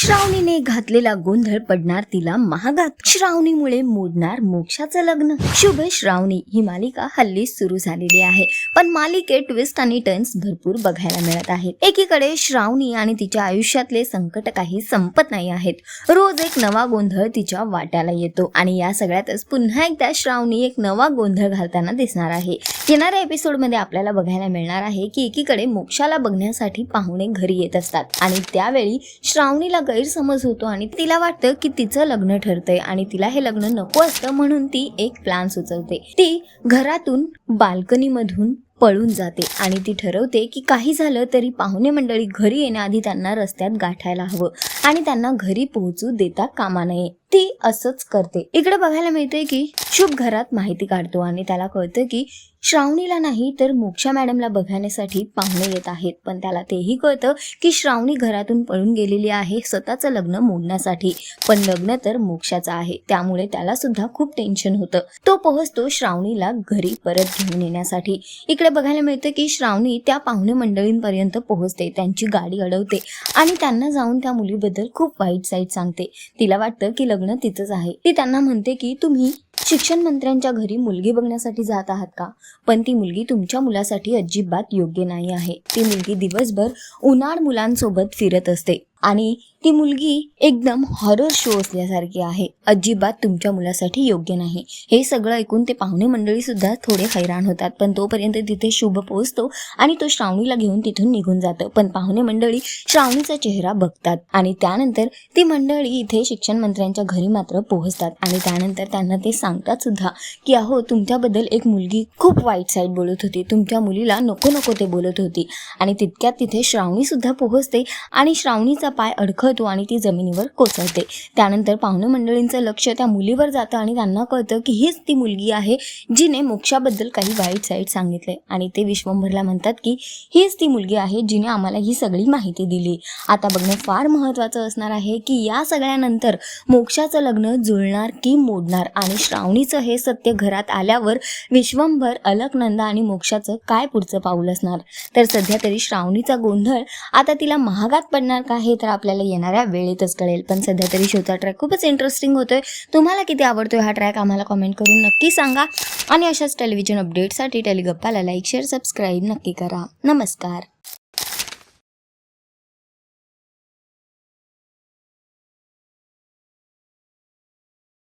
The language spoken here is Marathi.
श्रावणीने घातलेला गोंधळ पडणार तिला महागात. श्रावणीमुळे मोडणार मोक्षाचं लग्न. शुभ श्रावणी ही मालिका हल्ली सुरू झालेली आहे. पण मालिकेत ट्विस्ट आणि टर्न्स भरपूर बघायला मिळत आहेत. एकीकडे श्रावणी आणि तिच्या आयुष्यातले संकट काही संपत नाही आहेत. रोज एक नवा गोंधळ तिच्या वाट्याला येतो आणि या सगळ्यातच पुन्हा एकदा श्रावणी एक नवा गोंधळ घालताना दिसणार आहे. येणाऱ्या एपिसोडमध्ये आपल्याला बघायला मिळणार आहे की एकीकडे मोक्षाला बघण्यासाठी पाहुणे घरी येत असतात आणि त्यावेळी श्रावणीला गैरसमज होतो आणि तिला वाटतं की तिचं लग्न ठरतंय आणि तिला हे लग्न नको असतं म्हणून ती एक प्लॅन सुचवते. ती घरातून बाल्कनीमधून पळून जाते आणि ती ठरवते की काही झालं तरी पाहुणे मंडळी घरी येण्याआधी त्यांना रस्त्यात गाठायला हवं आणि त्यांना घरी पोहोचू देता कामा नये. ती असंच करते. इकडे बघायला मिळते की शुभ घरात माहिती काढतो आणि त्याला कळतं की श्रावणीला नाही तर मोक्षा मॅडमला बघण्यासाठी पाहुणे येत आहेत. पण त्याला तेही कळतं की श्रावणी घरातून पळून गेलेली आहे स्वतःचं लग्न मोडण्यासाठी. पण लग्न तर मोक्षाचं आहे. त्यामुळे त्याला सुद्धा खूप टेन्शन होतं. तो पोहोचतो श्रावणीला घरी परत घेऊन येण्यासाठी. इकडे बघायला मिळतं की श्रावणी त्या पाहुणे मंडळींपर्यंत पोहोचते त्यांची गाडी अडवते आणि त्यांना जाऊन त्या मुलीबद्दल खूप वाईट साईट सांगते. तिला वाटतं की लग्न तिचंच आहे. ती त्यांना म्हणते की तुम्ही शिक्षण मंत्र्यांच्या घरी मुलगी बघण्यासाठी जात आहात का? पण ती मुलगी तुमच्या मुलासाठी अजिबात योग्य नाही आहे. ती मुलगी दिवसभर उन्हाळ मुलांसोबत फिरत असते. आणि ती मुलगी एकदम हॉरर शो असल्यासारखी आहे. अजिबात तुमच्या मुलासाठी योग्य नाही. हे सगळं ऐकून ते पाहुणे मंडळी सुद्धा थोडे हैराण होतात. पण तोपर्यंत तिथे शुभ पोहोचतो आणि तो श्रावणीला घेऊन तिथून निघून जातं. पण पाहुणे मंडळी श्रावणीचा चेहरा बघतात. आणि त्यानंतर ती मंडळी इथे शिक्षण मंत्र्यांच्या घरी मात्र पोहोचतात. आणि त्यानंतर त्यांना ते सांगतात सुद्धा की अहो तुमच्याबद्दल एक मुलगी खूप वाईट साईड बोलत होती. तुमच्या मुलीला नको नको ते बोलत होती. आणि तितक्यात तिथे श्रावणी सुद्धा पोहोचते आणि श्रावणीचा पाय अडखळतो आणि ती जमिनीवर कोसळते. त्यानंतर पाहुणे मंडळींचं लक्ष त्या मुलीवर जातं आणि त्यांना कळतं की हीच ती मुलगी आहे जिने मोक्षाबद्दल काही वाईट साईड सांगितले आणि ते विश्वंभरला म्हणतात की हीच ती मुलगी आहे जिने आम्हाला ही सगळी माहिती दिली. आता बघणं फार महत्त्वाचं असणार आहे की या सगळ्यानंतर मोक्षाचं लग्न जुळणार की मोडणार आणि श्रावणीचं हे सत्य घरात आल्यावर विश्वंभर अलकनंदा आणि मोक्षाचं काय पुढचं पाऊल असणार? तर सध्या तरी श्रावणीचा गोंधळ आता तिला महागात पडणार का हे तर आपल्याला येणाऱ्या वेळेतच कळेल. पण सध्या तरी शोचा ट्रॅक खूपच इंटरेस्टिंग होतोय. तुम्हाला किती आवडतोय हा ट्रॅक आम्हाला कमेंट करून नक्की सांगा. आणि अशाच टेलिव्हिजन अपडेटसाठी टेलिगप्पाला लाईक शेअर सबस्क्राईब नक्की करा. नमस्कार.